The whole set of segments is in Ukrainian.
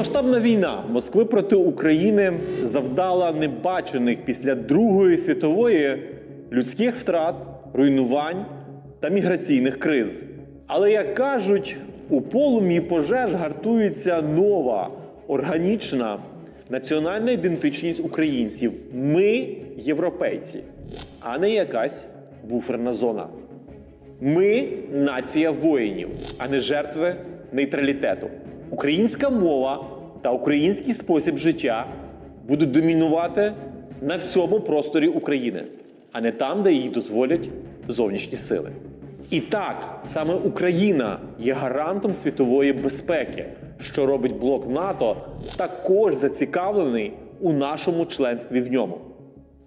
Повномасштабна війна Москви проти України завдала небачених після Другої світової людських втрат, руйнувань та міграційних криз. Але як кажуть, у полум'ї пожеж гартується нова органічна національна ідентичність українців. Ми європейці, а не якась буферна зона. Ми нація воїнів, а не жертви нейтралітету. Українська мова та український спосіб життя будуть домінувати на всьому просторі України, а не там, де їй дозволять зовнішні сили. І так, саме Україна є гарантом світової безпеки, що робить блок НАТО також зацікавлений у нашому членстві в ньому.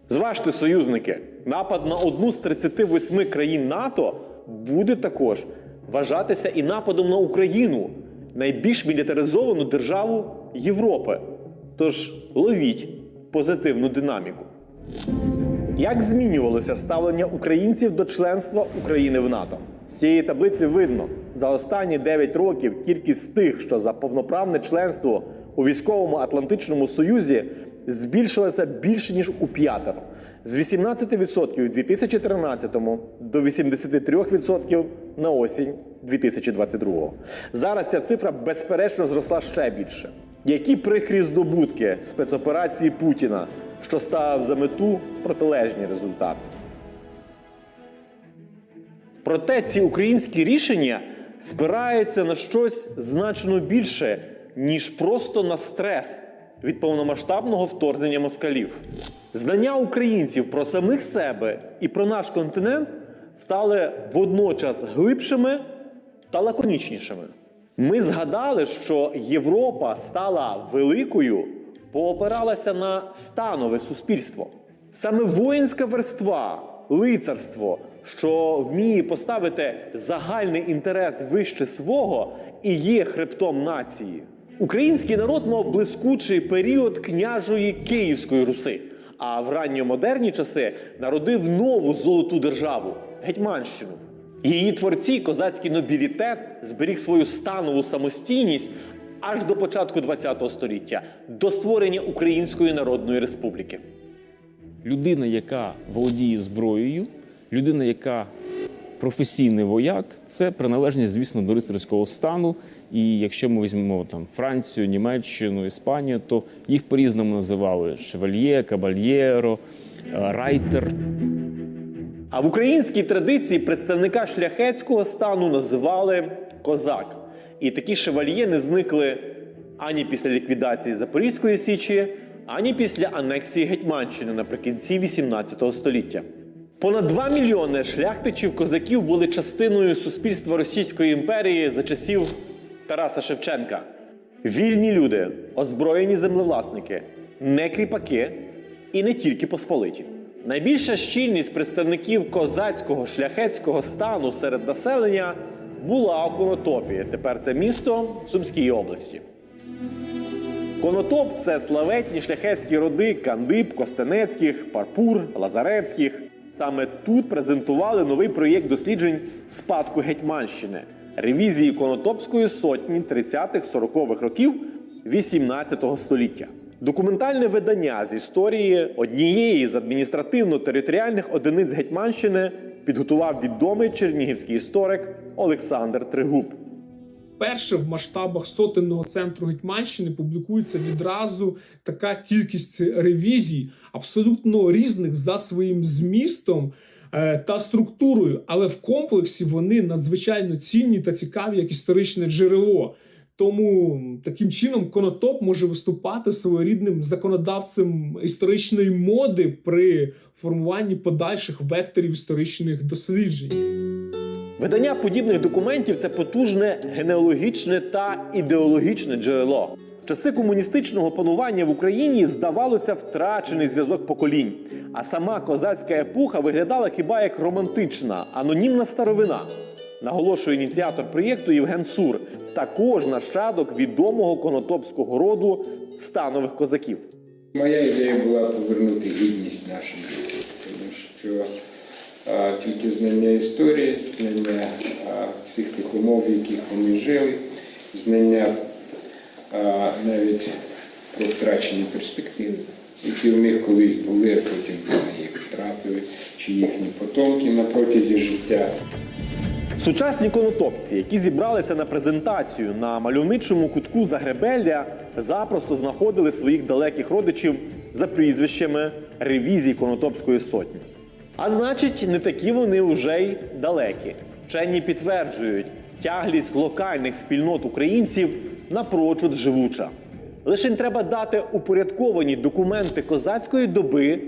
Зважте, союзники, напад на одну з 38 країн НАТО буде також вважатися і нападом на Україну, найбільш мілітаризовану державу Європи. Тож ловіть позитивну динаміку. Як змінювалося ставлення українців до членства України в НАТО? З цієї таблиці видно, за останні 9 років кількість тих, що за повноправне членство у військовому Атлантичному Союзі збільшилася більше ніж у п'ятеро. З 18% у 2013 до 83% на осінь 2022. Зараз ця цифра безперечно зросла ще більше. Які прикрі здобутки спецоперації Путіна, що ставив за мету протилежні результати? Проте ці українські рішення спираються на щось значно більше, ніж просто на стрес від повномасштабного вторгнення москалів. Знання українців про самих себе і про наш континент стали водночас глибшими та лаконічнішими. Ми згадали, що Європа стала великою, бо опиралася на станове суспільство. Саме воїнська верства, лицарство, що вміє поставити загальний інтерес вище свого, і є хребтом нації. Український народ мав блискучий період княжої Київської Руси, а в ранньомодерні часи народив нову золоту державу Гетьманщину. Її творці, козацький нобілітет, зберіг свою станову самостійність аж до початку ХХ століття, до створення Української Народної Республіки. людина, яка володіє зброєю, людина, яка професійний вояк, це приналежність, звісно, до рицарського стану. І якщо ми візьмемо там Францію, Німеччину, Іспанію, то їх по-різному називали шевальє, кабальєро, е, райтер. А в українській традиції представника шляхетського стану називали козак. І такі шевальє не зникли ані після ліквідації Запорізької січі, ані після анексії Гетьманщини наприкінці XVIII століття. Понад 2 мільйони шляхтичів козаків були частиною суспільства Російської імперії за часів Тараса Шевченка. Вільні люди, озброєні землевласники, не кріпаки і не тільки посполиті. Найбільша щільність представників козацького шляхетського стану серед населення була у Конотопі. Тепер це місто Сумській області. Конотоп це славетні шляхетські роди Кандиб, Костенецьких, Парпур, Лазаревських. Саме тут презентували новий проєкт досліджень спадку Гетьманщини, ревізії Конотопської сотні 30-40-х років 18 століття. Документальне видання з історії однієї з адміністративно-територіальних одиниць Гетьманщини підготував відомий чернігівський історик Олександр Тригуб. Перше в масштабах сотенного центру Гетьманщини публікується відразу така кількість ревізій, абсолютно різних за своїм змістом е, та структурою, але в комплексі вони надзвичайно цінні та цікаві як історичне джерело. Тому таким чином Конотоп може виступати своєрідним законодавцем історичної моди при формуванні подальших векторів історичних досліджень. Видання подібних документів це потужне генеалогічне та ідеологічне джерело. В часи комуністичного панування в Україні здавалося втрачений зв'язок поколінь, а сама козацька епоха виглядала хіба як романтична, анонімна старовина. Наголошує ініціатор проєкту Євген Сур, також нащадок відомого конотопського роду станових козаків. Моя ідея була повернути гідність нашим дітям, тому що а, тільки знання історії, знання а, всіх тих умов, в яких вони жили, знання а, навіть про втрачені перспективи, які в них колись були, а потім вони їх втратили, чи їхні потомки на протязі життя. Сучасні конотопці, які зібралися на презентацію на мальовничому кутку Загребелля, запросто знаходили своїх далеких родичів за прізвищами ревізій Конотопської сотні. А значить, не такі вони вже й далекі. Вчені підтверджують, тяглість локальних спільнот українців напрочуд живуча. Лише треба дати упорядковані документи козацької доби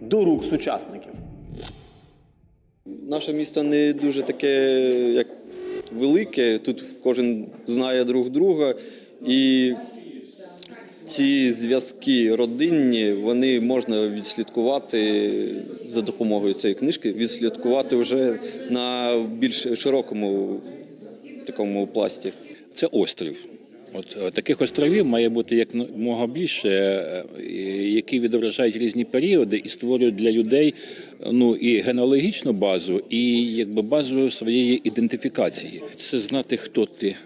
до рук сучасників. Наше місто не дуже таке, як велике. Тут кожен знає друг друга, і ці зв'язки родинні вони можна відслідкувати за допомогою цієї книжки, відслідкувати вже на більш широкому такому пласті. це острів. От е, таких островів має бути якомога більше, е, які відображають різні періоди і створюють для людей ну і генеалогічну базу, і якби базу своєї ідентифікації. Це знати, хто ти.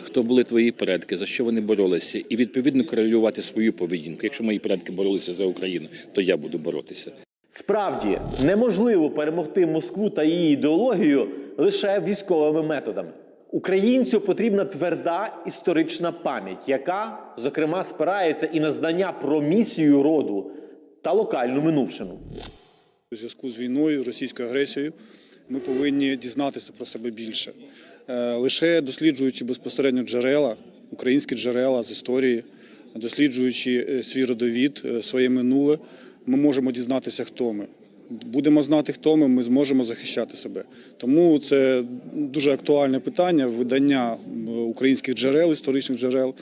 Хто були твої предки, за що вони боролися, і відповідно корелювати свою поведінку. Якщо мої предки боролися за Україну, то я буду боротися. Справді неможливо перемогти Москву та її ідеологію лише військовими методами. Українцю потрібна тверда історична пам'ять, яка, зокрема, спирається і на знання про місію роду та локальну минувшину. У зв'язку з війною, російською агресією, ми повинні дізнатися про себе більше. Е, Лише досліджуючи безпосередньо джерела, українські джерела з історії, досліджуючи е, свій родовід, е, своє минуле, ми можемо дізнатися, хто ми. Будемо знати, хто ми, ми зможемо захищати себе. Тому це дуже актуальне питання видання українських джерел, історичних джерел,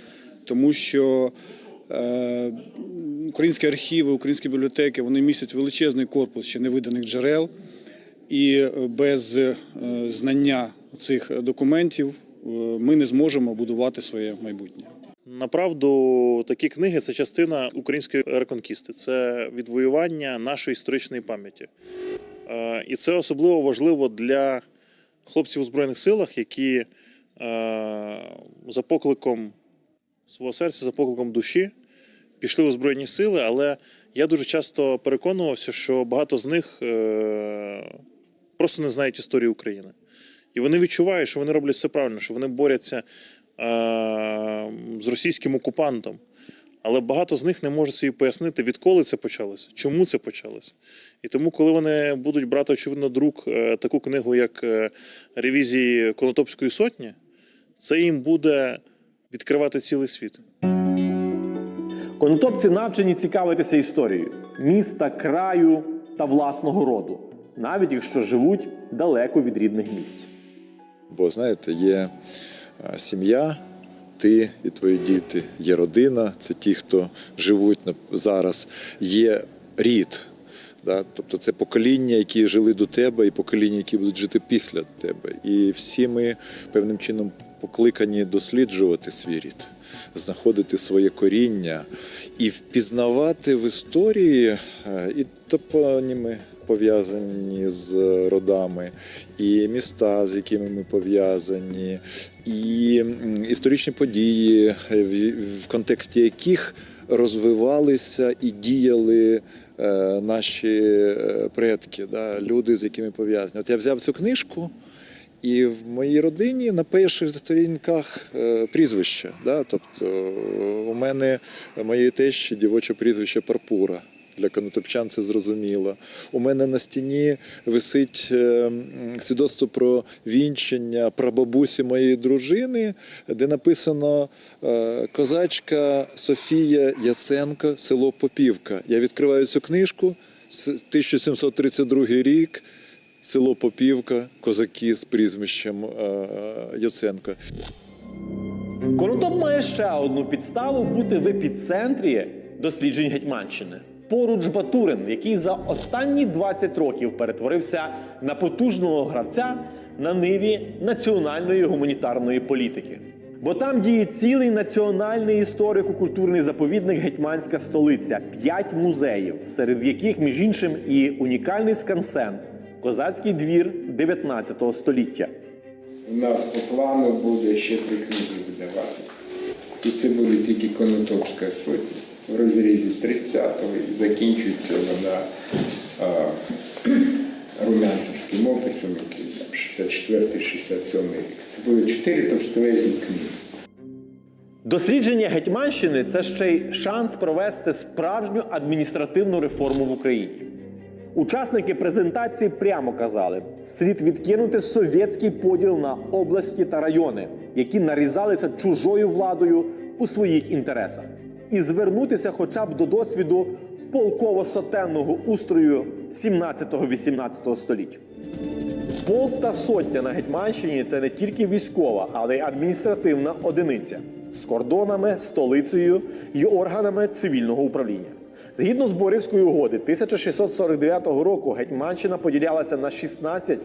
тому що Українські архіви, українські бібліотеки вони містять величезний корпус ще невиданих джерел, і е, без е, знання цих документів е, ми не зможемо будувати своє майбутнє. Направду, такі книги це частина української реконкісти, це відвоювання нашої історичної пам'яті. І це особливо важливо для хлопців у Збройних силах, які за покликом свого серця, за покликом душі пішли у Збройні сили, але я дуже часто переконувався, що багато з них е, просто не знають історії України. І вони відчувають, що вони роблять все правильно, що вони борються е, з російським окупантом. Але багато з них не можуть собі пояснити, відколи це почалося, чому це почалося. І тому, коли вони будуть брати, очевидно, до рук е, таку книгу, як ревізії Конотопської сотні, це їм буде відкривати цілий світ. Конотопці навчені цікавитися історією міста, краю та власного роду, навіть якщо живуть далеко від рідних місць. Бо знаєте, є е, сім'я, ти і твої діти, є родина, це ті, хто живуть зараз, є рід. Да? Тобто це покоління, які жили до тебе, і покоління, які будуть жити після тебе. І всі ми певним чином покликані досліджувати свій рід, знаходити своє коріння і впізнавати в історії е, і топоніми пов'язані з родами, і міста, з якими ми пов'язані, і історичні події, е, в, контексті яких розвивалися і діяли е, наші предки, да, люди, з якими пов'язані. От я взяв цю книжку. І в моїй родині на перших сторінках е, прізвище. Да? Тобто у мене моєї тещі дівоче прізвище Парпура. Для конотопчан це зрозуміло. У мене на стіні висить е, свідоцтво про вінчення прабабусі моєї дружини, де написано е, козачка Софія Яценко, село Попівка. Я відкриваю цю книжку, с- 1732 рік. Село Попівка, козаки з прізвищем е, Яценко. Конотоп має ще одну підставу бути в епіцентрі досліджень Гетьманщини. Поруч Батурин, який за останні 20 років перетворився на потужного гравця на ниві національної гуманітарної політики. Бо там діє цілий національний історико-культурний заповідник Гетьманська столиця, п'ять музеїв, серед яких, між іншим, і унікальний скансен Козацький двір 19 століття. У нас по плану буде ще три книги видавати. І це буде тільки Конотопська сотня в розрізі 30-го і закінчується вона а, румянцевським описом, який там 64-67 рік. Це були чотири товстовезні книги. Дослідження Гетьманщини це ще й шанс провести справжню адміністративну реформу в Україні. Учасники презентації прямо казали: слід відкинути совєтський поділ на області та райони, які нарізалися чужою владою у своїх інтересах, і звернутися хоча б до досвіду полково-сотенного устрою 17-18 століть. Полк та сотня на Гетьманщині це не тільки військова, але й адміністративна одиниця з кордонами, столицею і органами цивільного управління. Згідно з Борівської угоди 1649 року Гетьманщина поділялася на 16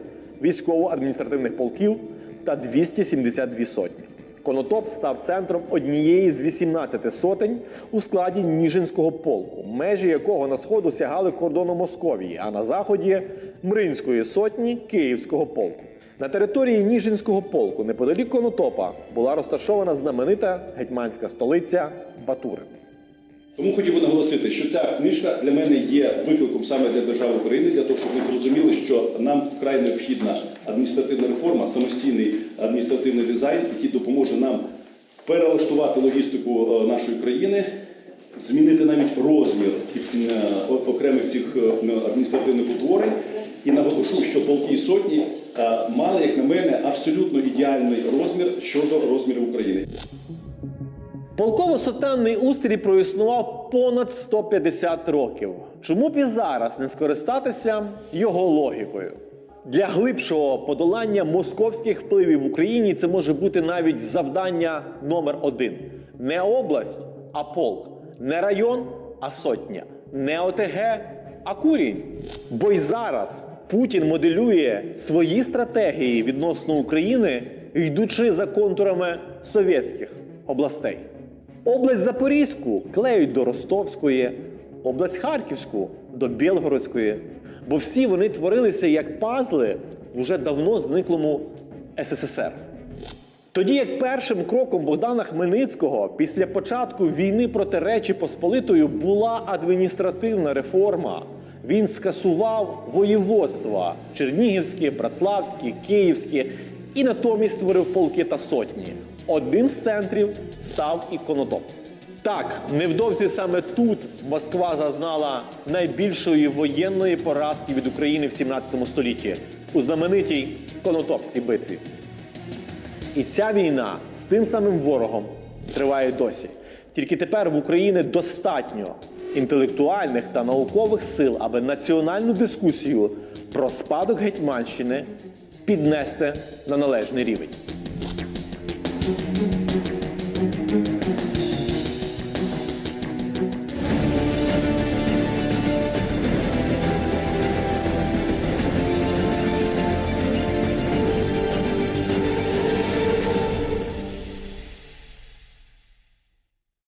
військово-адміністративних полків та 272 сотні. Конотоп став центром однієї з 18 сотень у складі Ніжинського полку, межі якого на сходу сягали кордону Московії, а на заході Мринської сотні Київського полку. На території Ніжинського полку, неподалік Конотопа, була розташована знаменита гетьманська столиця Батурин. Тому хотів би наголосити, що ця книжка для мене є викликом саме для держави України, для того, щоб ми зрозуміли, що нам вкрай необхідна адміністративна реформа, самостійний адміністративний дизайн, який допоможе нам перелаштувати логістику е, нашої країни, змінити навіть розмір е, окремих цих е, адміністративних утворень. І наголошу, що полки і сотні мали, як на мене, абсолютно ідеальний розмір щодо розмірів України. Полково-сотенний устрій проіснував понад 150 років. Чому б і зараз не скористатися його логікою? Для глибшого подолання московських впливів в Україні це може бути навіть завдання номер один: не область, а полк, не район, а сотня, не ОТГ, а курінь. Бо й зараз Путін моделює свої стратегії відносно України, йдучи за контурами совєтських областей. Область Запорізьку клеють до Ростовської, область Харківську до Білгородської, бо всі вони творилися як пазли в уже давно зниклому СССР. Тоді як першим кроком Богдана Хмельницького після початку війни проти Речі Посполитої була адміністративна реформа. Він скасував воєводства Чернігівське, Братславське, Київське і натомість створив полки та сотні. Одним з центрів став і Конотоп. Так, невдовзі саме тут Москва зазнала найбільшої воєнної поразки від України в 17 столітті у знаменитій Конотопській битві. І ця війна з тим самим ворогом триває досі. Тільки тепер в Україні достатньо інтелектуальних та наукових сил, аби національну дискусію про спадок Гетьманщини піднести на належний рівень.